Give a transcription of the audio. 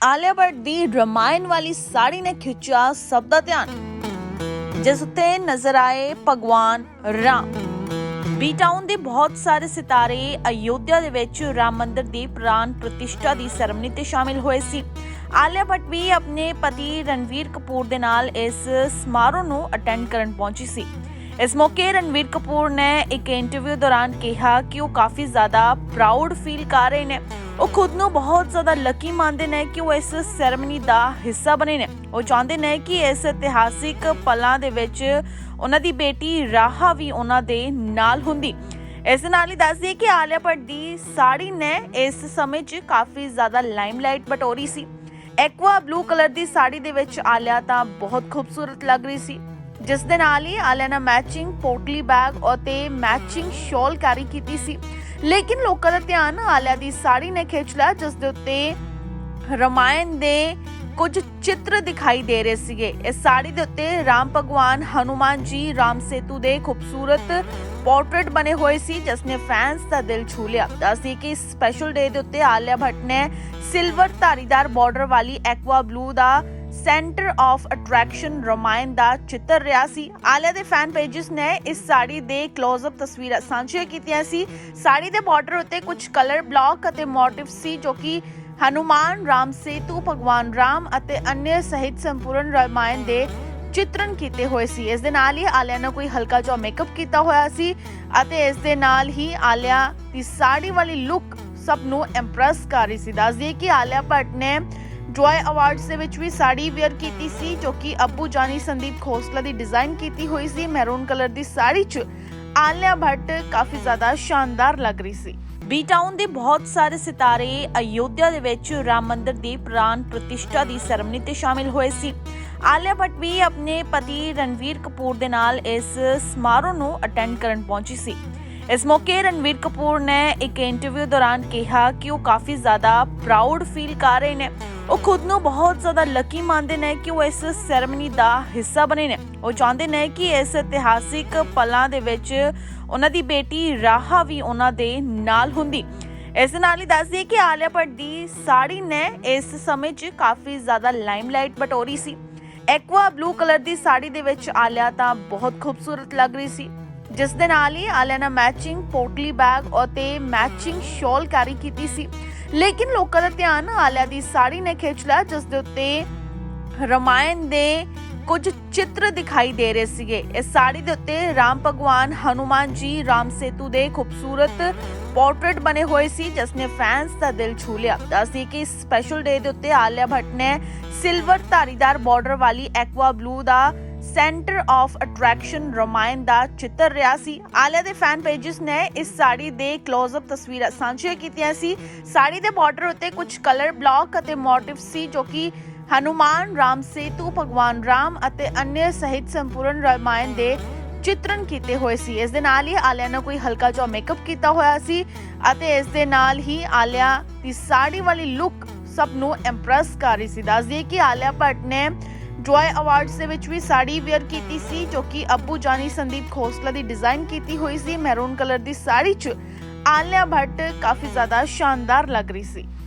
ਆਲਿਆ ਭੱਟ ਦੀ ਰਮਾਇਣ ਵਾਲੀ ਸਾੜੀ ਨੇ ਖਿੱਚਿਆ ਸਭ ਦਾ ਧਿਆਨ, ਜਿਸ ਉੱਤੇ ਨਜ਼ਰ ਆਏ ਭਗਵਾਨ ਰਾਮ। ਬੀ ਟਾਊਨ ਦੇ ਬਹੁਤ ਸਾਰੇ ਸਿਤਾਰੇ ਅਯੋਧਿਆ ਦੇ ਵਿੱਚ ਰਾਮ ਮੰਦਿਰ ਦੀ ਪ੍ਰਾਨ ਪ੍ਰਤਿਸ਼ਠਾ ਦੀ ਸੈਰੇਮਨੀ ਤੇ ਸ਼ਾਮਿਲ ਹੋਏ ਸੀ। ਆਲਿਆ ਭੱਟ ਵੀ ਆਪਣੇ ਪਤੀ ਰਣਵੀਰ ਕਪੂਰ ਦੇ ਨਾਲ ਇਸ ਸਮਾਰੋਹ ਨੂੰ ਅਟੈਂਡ ਕਰਨ ਪਹੁੰਚੀ ਸੀ। ਇਸ ਮੌਕੇ ਰਣਵੀਰ ਕਪੂਰ ਨੇ ਇੱਕ ਇੰਟਰਵਿਊ ਦੌਰਾਨ ਕਿਹਾ ਕਿ ਉਹ ਕਾਫੀ ਜ਼ਿਆਦਾ ਪ੍ਰਾਊਡ ਫੀਲ ਕਰ ਰਹੇ ਨੇ। ਉਹ ਖੁਦ ਨੂੰ ਬਹੁਤ ਜ਼ਿਆਦਾ ਲੱਕੀ ਮੰਨਦੇ ਨੇ ਕਿ ਉਹ ਇਸ ਸੈਰੇਮਨੀ ਦਾ ਹਿੱਸਾ ਬਣੇ ਨੇ। ਉਹ ਚਾਹੁੰਦੇ ਨੇ ਕਿ ਇਸ ਇਤਿਹਾਸਿਕ ਪਲਾਂ ਦੇ ਵਿੱਚ ਉਹਨਾਂ ਦੀ ਬੇਟੀ ਰਾਹਾ ਵੀ ਉਹਨਾਂ ਦੇ ਨਾਲ ਹੁੰਦੀ। ਇਸ ਨਾਲ ਹੀ ਦੱਸ ਦਈਏ ਕਿ ਆਲਿਆ ਭੱਟ ਦੀ ਸਾੜੀ ਨੇ ਇਸ ਸਮੇਂ 'ਚ ਕਾਫੀ ਜ਼ਿਆਦਾ ਲਾਈਮਲਾਈਟ ਬਟੋਰੀ ਸੀ। ਐਕਵਾ ਬਲੂ ਕਲਰ ਦੀ ਸਾੜੀ ਦੇ ਵਿੱਚ ਆਲਿਆ ਤਾਂ ਬਹੁਤ ਖੂਬਸੂਰਤ ਲੱਗ ਰਹੀ ਸੀ। ਜਿਸ ਦੇ ਨਾਲ ਹੀ ਆਲਿਆ ਨੇ ਮੈਚਿੰਗ ਪੋਟਲੀ ਬੈਗ ਅਤੇ ਮੈਚਿੰਗ ਸ਼ਾਲ ਕੈਰੀ ਕੀਤੀ ਸੀ। ਲੇਕਿਨ ਲੋਕਾਂ ਦਾ ਧਿਆਨ ਆਲਿਆ ਦੀ ਸਾੜੀ ਨੇ ਖਿੱਚ ਲਿਆ, ਜਿਸ ਦੇ ਉੱਤੇ ਰਮਾਇਣ ਦੇ ਕੁਝ ਚਿੱਤਰ ਦਿਖਾਈ ਦੇ ਰਹੇ ਸੀਗੇ। ਇਸ ਸਾੜੀ ਦੇ ਉੱਤੇ ਰਾਮ ਭਗਵਾਨ, ਹਨੂਮਾਨ ਜੀ, ਰਾਮ ਸੇਤੂ ਦੇ ਖੂਬਸੂਰਤ ਪੋਰਟਰੇਟ ਬਣੇ ਹੋਏ ਸੀ, ਜਿਸ ਨੇ ਫੈਨਸ ਦਾ ਦਿਲ ਛੂ ਲਿਆ। ਦੱਸਦੀ ਕਿ ਸਪੈਸ਼ਲ ਡੇ ਦੇ ਉੱਤੇ ਆਲਿਆ ਭੱਟ ਨੇ ਸਿਲਵਰ ਧਾਰੀਦਾਰ ਬਾਰਡਰ ਵਾਲੀ ਐਕਵਾ ਬਲੂ ਦਾ ਸੈਂਟਰ ਆਫ ਅਟਰੈਕਸ਼ਨ ਰਮਾਇਣ ਦਾ ਚਿੱਤਰ ਰਿਹਾ ਸੀ। ਆਲਿਆ ਦੇ ਫੈਨ ਪੇजेस ਨੇ ਇਸ ਸਾੜੀ ਦੇ ਕਲੋਜ਼-ਅਪ ਤਸਵੀਰਾਂ ਸਾਂਝੀਆਂ ਕੀਤੀਆਂ ਸੀ। ਸਾੜੀ ਦੇ ਬਾਰਡਰ ਉੱਤੇ ਕੁਝ ਕਲਰ ਬਲੌਕ ਅਤੇ ਮੋਟਿਵ ਸੀ, ਜੋ ਕਿ ਹਨੂਮਾਨ ਰਾਮ ਸੇਤੂ, ਭਗਵਾਨ ਰਾਮ ਅਤੇ ਅન્ય ਸਹਿਤ ਸੰਪੂਰਨ ਰਮਾਇਣ ਦੇ ਚਿੱਤਰਨ ਕੀਤੇ ਹੋਏ ਸੀ। ਇਸ ਦੇ ਨਾਲ ਹੀ ਆਲਿਆ ਨੇ ਕੋਈ ਹਲਕਾ ਜਿਹਾ ਮੇਕਅਪ ਕੀਤਾ ਹੋਇਆ ਸੀ ਅਤੇ ਇਸ ਦੇ ਨਾਲ ਹੀ ਆਲਿਆ ਦੀ ਸਾੜੀ ਵਾਲੀ ਲੁੱਕ ਸਭ ਨੂੰ ਇੰਪ੍ਰੈਸ ਕਰ ਰਹੀ ਸੀ। ਦੱਸਦੀ ਕਿ ਆਲਿਆ ਭੱਟ ਨੇ ਜੋਏ ਅਵਾਰਡਸ ਦੇ ਵਿੱਚ ਵੀ ਸਾੜੀ ਵੇਅਰ ਕੀਤੀ ਸੀ, ਜੋ ਕਿ ਅੱਬੂ ਜਾਨੀ ਸੰਦੀਪ ਖੋਸਲਾ ਦੀ ਡਿਜ਼ਾਈਨ ਕੀਤੀ ਹੋਈ ਸੀ। ਮੈਰੂਨ ਕਲਰ ਦੀ ਸਾੜੀ 'ਚ ਆਲਿਆ ਭੱਟ ਕਾਫੀ ਜ਼ਿਆਦਾ ਸ਼ਾਨਦਾਰ ਲੱਗ ਰਹੀ ਸੀ। ਬੀ ਟਾਊਨ ਦੇ ਬਹੁਤ ਸਾਰੇ ਸਿਤਾਰੇ ਅਯੋਧਿਆ ਦੇ ਵਿੱਚ ਰਾਮ ਮੰਦਿਰ ਦੀ ਪ੍ਰਾਨ ਪ੍ਰਤਿਸ਼ਠਾ ਦੀ ਸਰਮਨੀ ਤੇ ਸ਼ਾਮਿਲ ਹੋਏ ਸੀ। ਆਲਿਆ ਭੱਟ ਵੀ ਆਪਣੇ ਪਤੀ ਰਣਵੀਰ ਕਪੂਰ ਦੇ ਨਾਲ ਇਸ ਸਮਾਰੋਹ ਨੂੰ ਅਟੈਂਡ ਕਰਨ ਪਹੁੰਚੀ ਸੀ। ਇਸ ਮੌਕੇ ਰਣਵੀਰ ਕਪੂਰ ਨੇ ਇੱਕ ਇੰਟਰਵਿਊ ਦੌਰਾਨ ਕਿਹਾ ਕਿ ਉਹ ਕਾਫੀ ਜ਼ਿਆਦਾ ਪ੍ਰਾਊਡ ਫੀਲ ਕਰ ਰਹੇ ਨੇ। ਉਹ ਖੁਦ ਨੂੰ ਬਹੁਤ ਜ਼ਿਆਦਾ ਲੱਕੀ ਮੰਨਦੇ ਨੇ ਕਿ ਉਹ ਇਸ ਸੈਰੇਮਨੀ ਦਾ ਹਿੱਸਾ ਬਣੇ ਨੇ। ਉਹ ਚਾਹੁੰਦੇ ਨੇ ਕਿ ਇਸ ਇਤਿਹਾਸਿਕ ਪਲਾਂ ਦੇ ਵਿੱਚ ਉਹਨਾਂ ਦੀ ਬੇਟੀ ਰਾਹਾ ਵੀ ਉਹਨਾਂ ਦੇ ਨਾਲ ਹੁੰਦੀ। ਇਸ ਨਾਲ ਹੀ ਦੱਸ ਦਈਏ ਕਿ ਆਲਿਆ ਭੱਟ ਦੀ ਸਾੜੀ ਨੇ ਇਸ ਸਮੇਂ 'ਚ ਕਾਫੀ ਜ਼ਿਆਦਾ ਲਾਈਮਲਾਈਟ ਬਟੋਰੀ ਸੀ। ਐਕਵਾ ਬਲੂ ਕਲਰ ਦੀ ਸਾੜੀ ਦੇ ਵਿੱਚ ਆਲਿਆ ਤਾਂ ਬਹੁਤ ਖੂਬਸੂਰਤ ਲੱਗ ਰਹੀ ਸੀ। ਜਿਸ ਦੇ ਨਾਲ ਹੀ ਆਲਿਆ ਨੇ ਮੈਚਿੰਗ ਪੋਟਲੀ ਬੈਗ ਅਤੇ ਮੈਚਿੰਗ ਸ਼ਾਲ ਕੈਰੀ ਕੀਤੀ ਸੀ। ਲੇਕਿਨ ਲੋਕਾਂ ਦਾ ਧਿਆਨ ਆਲਿਆ ਦੀ ਸਾੜੀ ਨੇ ਖਿੱਚ ਲਿਆ, ਜਿਸ ਦੇ ਉੱਤੇ ਰਮਾਇਣ ਦੇ ਕੁਝ ਚਿੱਤਰ ਦਿਖਾਈ ਦੇ ਰਹੇ ਸੀਗੇ। ਇਸ ਸਾੜੀ ਦੇ ਉੱਤੇ ਰਾਮ ਭਗਵਾਨ, ਹਨੂਮਾਨ ਜੀ, ਰਾਮ ਸੇਤੂ ਦੇ ਖੂਬਸੂਰਤ ਪੋਰਟਰੇਟ ਬਣੇ ਹੋਏ ਸੀ, ਜਿਸ ਨੇ ਫੈਨਸ ਦਾ ਦਿਲ ਛੂ ਲਿਆ। ਦੱਸਦੀ ਕਿ ਸਪੈਸ਼ਲ ਡੇ ਦੇ ਉੱਤੇ ਆਲਿਆ ਭੱਟ ਨੇ ਸਿਲਵਰ ਧਾਰੀਦਾਰ ਬਾਰਡਰ ਵਾਲੀ ਐਕਵਾ ਬਲੂ ਦਾ ਸੈਂਟਰ ਆਫ ਅਟਰੈਕਸ਼ਨ ਰਮਾਇਣ ਦਾ ਚਿੱਤਰ ਰਿਹਾ ਸੀ। ਆਲਿਆ ਦੇ ਫੈਨ ਪੇजेस ਨੇ ਇਸ ਸਾੜੀ ਦੇ ਕਲੋਜ਼-ਅਪ ਤਸਵੀਰਾਂ ਸਾਂਝੀਆਂ ਕੀਤੀਆਂ ਸੀ। ਸਾੜੀ ਦੇ ਬਾਰਡਰ ਉੱਤੇ ਕੁਝ ਕਲਰ ਬਲੌਕ ਅਤੇ ਮੋਟਿਵ ਸੀ, ਜੋ ਕਿ ਹਨੂਮਾਨ ਰਾਮ ਸੇਤੂ, ਭਗਵਾਨ ਰਾਮ ਅਤੇ ਅન્ય ਸਹਿਤ ਸੰਪੂਰਨ ਰਮਾਇਣ ਦੇ ਚਿੱਤਰਨ ਕੀਤੇ ਹੋਏ ਸੀ। ਇਸ ਦੇ ਨਾਲ ਹੀ ਆਲਿਆ ਨੇ ਕੋਈ ਹਲਕਾ ਜਿਹਾ ਮੇਕਅਪ ਕੀਤਾ ਹੋਇਆ ਸੀ ਅਤੇ ਇਸ ਦੇ ਨਾਲ ਹੀ ਆਲਿਆ ਦੀ ਸਾੜੀ ਵਾਲੀ ਲੁੱਕ ਸਭ ਨੂੰ ਇੰਪ੍ਰੈਸ ਕਰ ਰਹੀ ਸੀ। ਦੱਸਦੀ ਕਿ ਆਲਿਆ ਭੱਟ ਨੇ ਜੋਏ ਅਵਾਰਡਸ ਦੇ ਵਿੱਚ ਵੀ ਸਾੜੀ ਵੇਅਰ ਕੀਤੀ ਸੀ, ਜੋ ਕਿ ਅੱਬੂ ਜਾਨੀ ਸੰਦੀਪ ਖੋਸਲਾ ਦੀ ਡਿਜ਼ਾਈਨ ਕੀਤੀ ਹੋਈ ਸੀ। ਮੈਰੂਨ ਕਲਰ ਦੀ ਸਾੜੀ 'ਚ ਆਲਿਆ ਭੱਟ ਕਾਫੀ ਜ਼ਿਆਦਾ ਸ਼ਾਨਦਾਰ ਲੱਗ ਰਹੀ ਸੀ।